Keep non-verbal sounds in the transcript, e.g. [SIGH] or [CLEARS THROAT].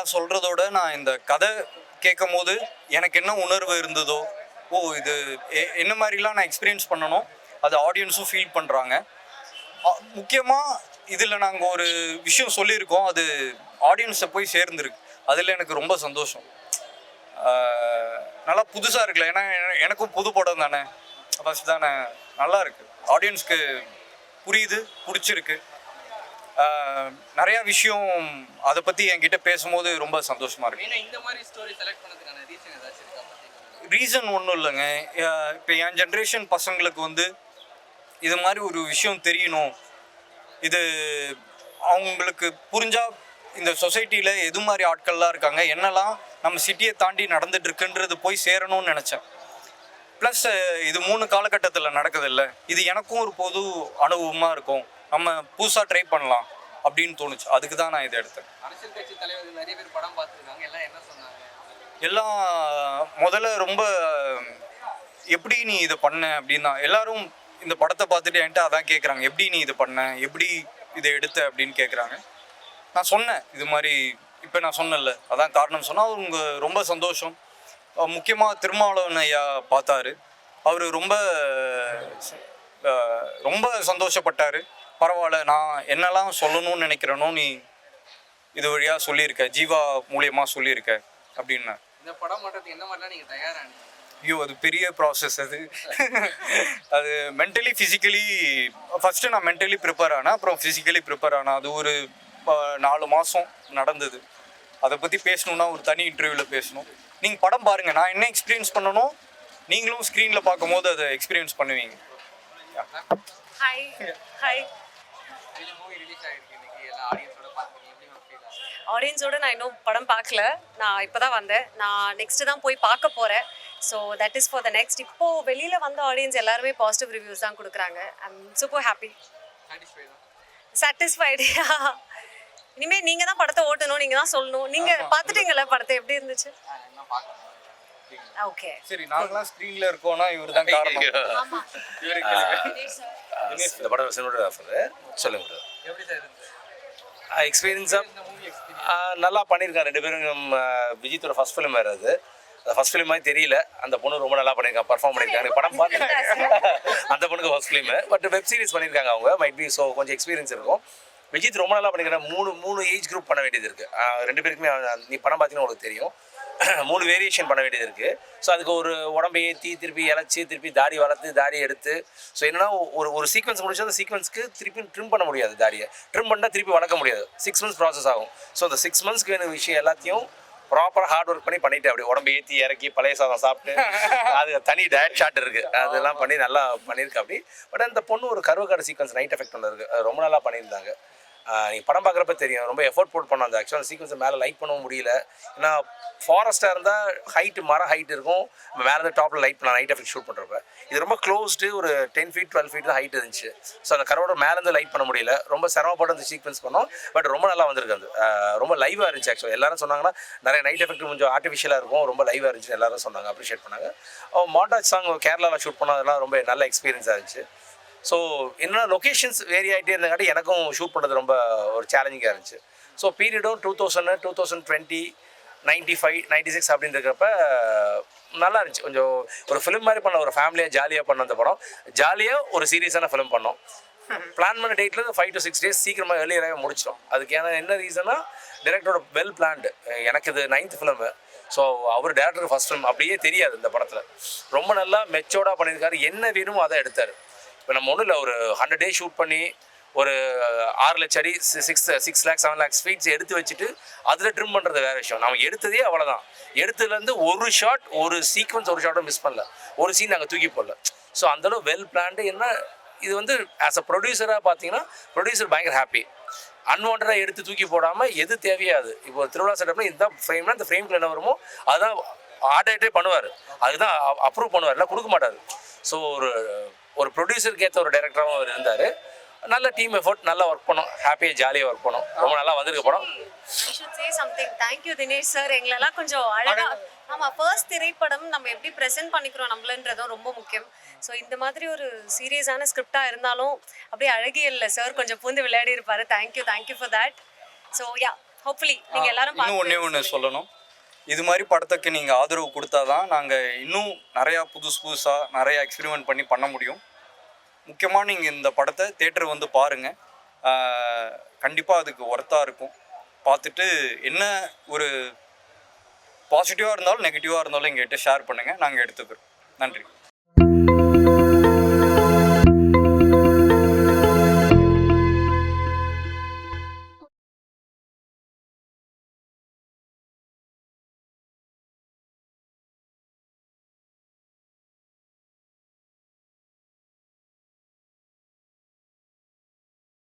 எல்லாம் சொல்கிறதோட நான் இந்த கதை கேட்கும் போது எனக்கு என்ன உணர்வு இருந்ததோ ஓ இது எ- என்ன மாதிரிலாம் நான் எக்ஸ்பீரியன்ஸ் பண்ணணும் அது ஆடியன்ஸும் ஃபீல் பண்ணுறாங்க முக்கியமாக இதில் நாங்கள் ஒரு விஷயம் சொல்லியிருக்கோம். அது ஆடியன்ஸை போய் சேர்ந்துருக்கு. அதில் எனக்கு ரொம்ப சந்தோஷம். நல்லா புதுசாக இருக்குல்ல. ஏன்னா எனக்கும் புது படம் தானே. ஃபஸ்ட் தானே நல்லா இருக்கு. ஆடியன்ஸ்க்கு புரியுது பிடிச்சிருக்கு. நிறைய விஷயம் அதை பற்றி என்கிட்ட பேசும்போது ரொம்ப சந்தோஷமா இருக்கு. இந்த மாதிரி ஸ்டோரி செலக்ட் பண்ணதுக்கான ரீசன் ஏதாச்சும் இருக்கா ரீசன் ஒன்றும் இல்லைங்க. இப்போ என் ஜென்ரேஷன் பசங்களுக்கு வந்து இது மாதிரி ஒரு விஷயம் தெரியணும். இது அவங்களுக்கு புரிஞ்சா இந்த சொசைட்டியில் எது மாதிரி ஆட்கள்லாம் இருக்காங்க என்னெல்லாம் நம்ம சிட்டியை தாண்டி நடந்துட்டு இருக்குன்றது போய் சேரணும்னு நினச்சேன். ப்ளஸ் இது மூணு காலகட்டத்தில் நடக்குதுல்ல இது எனக்கும் ஒரு பொது அனுபவமாக இருக்கும். நம்ம புதுசாக ட்ரை பண்ணலாம் அப்படின்னு தோணுச்சு. அதுக்கு தான் நான் இதை எடுத்தேன். அரசியல் கட்சி தலைவர்கள் நிறைய பேர் படம் பார்த்துருக்காங்க. எல்லாம் என்ன சொன்னாங்க? எல்லாம் முதல்ல ரொம்ப எப்படி நீ இதை பண்ண அப்படின்னா எல்லாரும் இந்த படத்தை பார்த்துட்டு என்கிட்ட அதான் கேட்குறாங்க எப்படி நீ இது பண்ண? எப்படி இதை எடுத்த அப்படின்னு கேட்குறாங்க நான் சொன்னேன் இது மாதிரி இப்போ நான் சொன்னேன்ல. அதான் காரணம் சொன்னால் அவங்க ரொம்ப சந்தோஷம். முக்கியமாக திருமாவளவன் ஐயா பார்த்தாரு. அவர் ரொம்ப ரொம்ப சந்தோஷப்பட்டார். பரவாயில்ல நான் என்னெல்லாம் சொல்லணும்னு நினைக்கிறேனோ நீ இது வழியாக சொல்லியிருக்க ஜீவா மூலியமாக சொல்லியிருக்க அப்படின்னா. இந்த படம் பண்ணுறதுக்கு என்ன மாதிரிலாம் நீங்கள் தயாரானீங்க ஐயோ அது பெரிய ப்ராசஸ் அது. அது மென்டலி ஃபிசிக்கலி ஃபஸ்ட்டு நான் மென்டலி ப்ரிப்பேர் ஆனேன் அப்புறம் ஃபிசிக்கலி ப்ரிப்பேர் ஆனேன். அது ஒரு ப- நாலு மாதம் நடந்தது. அதை பற்றி பேசணுன்னா ஒரு தனி இன்டர்வியூவில் பேசணும். நீங்கள் படம் பாருங்கள் நான் என்ன எக்ஸ்பீரியன்ஸ் பண்ணணும் நீங்களும் ஸ்க்ரீனில் பார்க்கும்போது அதை எக்ஸ்பீரியன்ஸ் பண்ணுவீங்க. ஹாய் ஹாய் ஆடியன்ஸோட நான் இன்னும் படம் பார்க்கல. நான் இப்போ தான் வந்தேன். நான் நெக்ஸ்ட்டு தான் போய் பார்க்க போகிறேன் so that is for the next இப்போது வெளியில் வந்த ஆடியன்ஸ் எல்லாருமே பாசிட்டிவ் ரிவ்யூஸ் தான் கொடுக்குறாங்க. ஐம் சூப்பர் ஹாப்பி சாட்டிஸ்ஃபை தான் சாட்டிஸ்ஃபைடு இனிமேல் நீங்கள் தான் படத்தை ஓட்டணும். நீங்கள் தான் சொல்லணும். நீங்கள் பார்த்துட்டீங்களா படத்தை? எப்படி இருந்துச்சு? ஓகே சரி நாங்களாம் ஸ்க்ரீனில் இருக்கோம்னா இவர் தான் [LAUGHS] காரணம். இந்த படம் சினிமோகிராஃபர் சொல்லுங்க எக்ஸ்பீரியன்ஸாக நல்லா பண்ணியிருக்காங்க ரெண்டு பேரும். விஜித்தோட ஃபர்ஸ்ட் ஃபிலிம் வேறு அது. அது ஃபர்ஸ்ட் ஃபிலிம் மாதிரி தெரியல. அந்த பொண்ணு ரொம்ப நல்லா பண்ணியிருக்காங்க பர்ஃபார்ம் பண்ணியிருக்காங்க படம் பார்த்து [LAUGHS] அந்த பொண்ணுக்கு first film but web series பண்ணியிருக்காங்க அவங்க. மைட் பி ஸோ கொஞ்சம் எக்ஸ்பீரியன்ஸ் இருக்கும். விஜித் ரொம்ப நல்லா பண்ணியிருக்காங்க மூணு மூணு ஏஜ் குரூப் பண்ண வேண்டியது இருக்குது ரெண்டு பேருக்குமே நீ படம் பார்த்தீங்கன்னா உங்களுக்கு தெரியும். [CLEARS THROAT] மூணு வேரியேஷன் பண்ண வேண்டியது இருக்குது ஸோ அதுக்கு ஒரு உடம்பை ஏற்றி திருப்பி இழைச்சி திருப்பி தாடி வளர்த்து தாடி எடுத்து. ஸோ என்னன்னா ஒரு ஒரு சீக்வன்ஸ் முடிச்சு அந்த சீக்வன்ஸ்க்கு திருப்பி ட்ரிம் பண்ண முடியாது தாடியை. ட்ரிம் பண்ணால் திருப்பி வளர்க்க முடியாது. சிக்ஸ் மந்த்ஸ் ப்ராசஸ் ஆகும். ஸோ அந்த சிக்ஸ் மந்த்ஸ்க்கு வேணும் விஷயம் எல்லாத்தையும் ப்ராப்பராக ஹார்ட் ஒர்க் பண்ணி பண்ணிட்டு அப்படி உடம்பு ஏற்றி இறக்கி பழைய சாதம் சாப்பிட்டு அது தனி டயட் ஷாட் இருக்கு. அதெல்லாம் பண்ணி நல்லா பண்ணியிருக்கு அப்படி. பட் அந்த பொண்ணு ஒரு கருவக்காடு சீக்வன்ஸ் நைட் எஃபெக்ட் ஒன்று இருக்கு. ரொம்ப நல்லா பண்ணியிருந்தாங்க. நீங்கள் படம் பார்க்குறப்ப தெரியும். ரொம்ப எஃபோர்ட் போட் பண்ணோம் அந்த ஆக்சுவலாக சீக்வன்ஸை மேலே லைட் பண்ணவும் முடியல. ஏன்னா ஃபாரஸ்ட்டாக இருந்தால் ஹைட்டு மர ஹைட் இருக்கும். மேலே இருந்து டாப்பில் லைட் பண்ண நைட் எஃபெக்ட் ஷூட் பண்ணுறப்ப இது ரொம்ப க்ளோஸ்டு ஒரு டென் ஃபீட் டுவெல் ஃபீட் தான் ஹைட் இருந்துச்சு. ஸோ அந்த கரோட மேலேருந்து லைட் பண்ண முடியல. ரொம்ப சிரமப்பட்டு அந்த சீக்வன்ஸ் பண்ணோம். பட் ரொம்ப நல்லா வந்திருக்கு அது. ரொம்ப லைவாக இருந்துச்சு ஆக்சுவலாக எல்லாரும் சொன்னாங்கன்னா நிறைய நைட் எஃபெக்ட் கொஞ்சம் ஆர்டிஃபிஷியலாக இருக்கும். ரொம்ப லைவாக இருந்துச்சு எல்லாரும் சொன்னாங்க அப்ரிஷியேட் பண்ணாங்க. மாட்டாஜ் சாங் கேரளாவில் ஷூட் பண்ணதெல்லாம் ரொம்ப நல்ல எக்ஸ்பீரியன்ஸாக இருந்துச்சு. ஸோ என்னென்னா லொக்கேஷன்ஸ் வேரி ஆகிட்டே இருந்தங்காட்டி எனக்கும் ஷூட் பண்ணுறது ரொம்ப ஒரு சேலஞ்சிங்காக இருந்துச்சு. So பீரியடும் two thousand two thousand twenty ninety five ninety six அப்படின்றப்ப நல்லா இருந்துச்சு. கொஞ்சம் ஒரு ஃபிலிம் மாதிரி பண்ண ஒரு ஃபேமிலியாக ஜாலியாக பண்ண அந்த படம். ஜாலியாக ஒரு சீரியஸான ஃபிலிம் பண்ணோம். பிளான் பண்ண டேட்டில் ஃபைவ் டு சிக்ஸ் டேஸ் சீக்கிரமாக எர்லியராகவே முடிச்சிட்டோம். அதுக்கு ஏன்னா என்ன ரீசனா டேரக்டரோட வெல் பிளான்டு எனக்கு இது நைன்த் ஃபிலிமு ஸோ அவர் டேரக்டருக்கு ஃபர்ஸ்ட் ஃபிலிம் அப்படியே தெரியாது இந்த படத்தில். ரொம்ப நல்லா மெச்சோர்டாக பண்ணியிருக்காரு. என்ன வேணுமோ அதை எடுத்தார். இப்போ நம்ம ஒன்றும் இல்லை ஒரு ஹண்ட்ரட் டே ஷூட் பண்ணி ஒரு ஆறு லட்சம் அடி six six lakhs seven lakhs feets எடுத்து வச்சுட்டு அதில் ட்ரிம் பண்ணுறது வேறு விஷயம். நம்ம எடுத்ததே அவ்வளோதான் எடுத்ததுலேருந்து ஒரு ஷாட் ஒரு சீக்வன்ஸ் ஒரு ஷாட்டும் மிஸ் பண்ணல. ஒரு சீன் நாங்கள் தூக்கி போடல. ஸோ அந்தளவு வெல் பிளான்டு என்ன இது வந்து ஆஸ் அ ப்ரொடியூசராக பார்த்தீங்கன்னா ப்ரொடியூசர் பயங்கர ஹாப்பி அன்வான்டாக எடுத்து தூக்கி போடாமல் எது தேவையாது இப்போ திருவிழா செட்டப்னா இந்த ஃப்ரேம்னா இந்த ஃப்ரேம்க்கு என்ன வருமோ அதுதான் ஆர்டர்ட்டே பண்ணுவார். அதுதான் அப்ரூவ் பண்ணுவார். இல்லை கொடுக்க மாட்டார். ஸோ ஒரு ஒரு ப்ரொடியூசருக்கு ஏற்ற ஒரு டைரக்டராகவும் அவர் இருந்தார். நல்ல டீம் எஃபோர்ட் நல்லா ஒர்க் பண்ணோம். ஹாப்பியாக ஜாலியாக ஒர்க் பண்ணோம். ரொம்ப நல்லா வந்திருக்கு படம். சம்திங் தேங்க்யூ தினேஷ் சார் எங்களெல்லாம் கொஞ்சம் அழகா ஆமா ஃபர்ஸ்ட் திரைப்படம் நம்ம எப்படி ப்ரெசென்ட் பண்ணிக்கிறோம் நம்மளன்றதும் ரொம்ப முக்கியம். ஸோ இந்த மாதிரி ஒரு சீரியஸான ஸ்கிரிப்டா இருந்தாலும் அப்படியே அழகியல்ல சார் கொஞ்சம் பூந்து விளையாடி இருப்பாரு. Thank you thank you for that so yeah hopefully நீங்க எல்லாரும் ஒன்றே ஒன்று சொல்லணும். இது மாதிரி படத்துக்கு நீங்கள் ஆதரவு கொடுத்தா தான் நாங்கள் இன்னும் நிறையா புதுசு புதுசாக நிறையா எக்ஸ்பிரிமெண்ட் பண்ணி பண்ண முடியும். முக்கியமாக நீங்கள் இந்த படத்தை தேட்டர் வந்து பாருங்கள் கண்டிப்பாக அதுக்கு ஒர்த்தாக இருக்கும். பார்த்துட்டு என்ன ஒரு பாசிட்டிவாக இருந்தாலும் நெகட்டிவாக இருந்தாலும் எங்கள்கிட்ட ஷேர் பண்ணுங்கள் நாங்கள் எடுத்துக்கிறோம். நன்றி.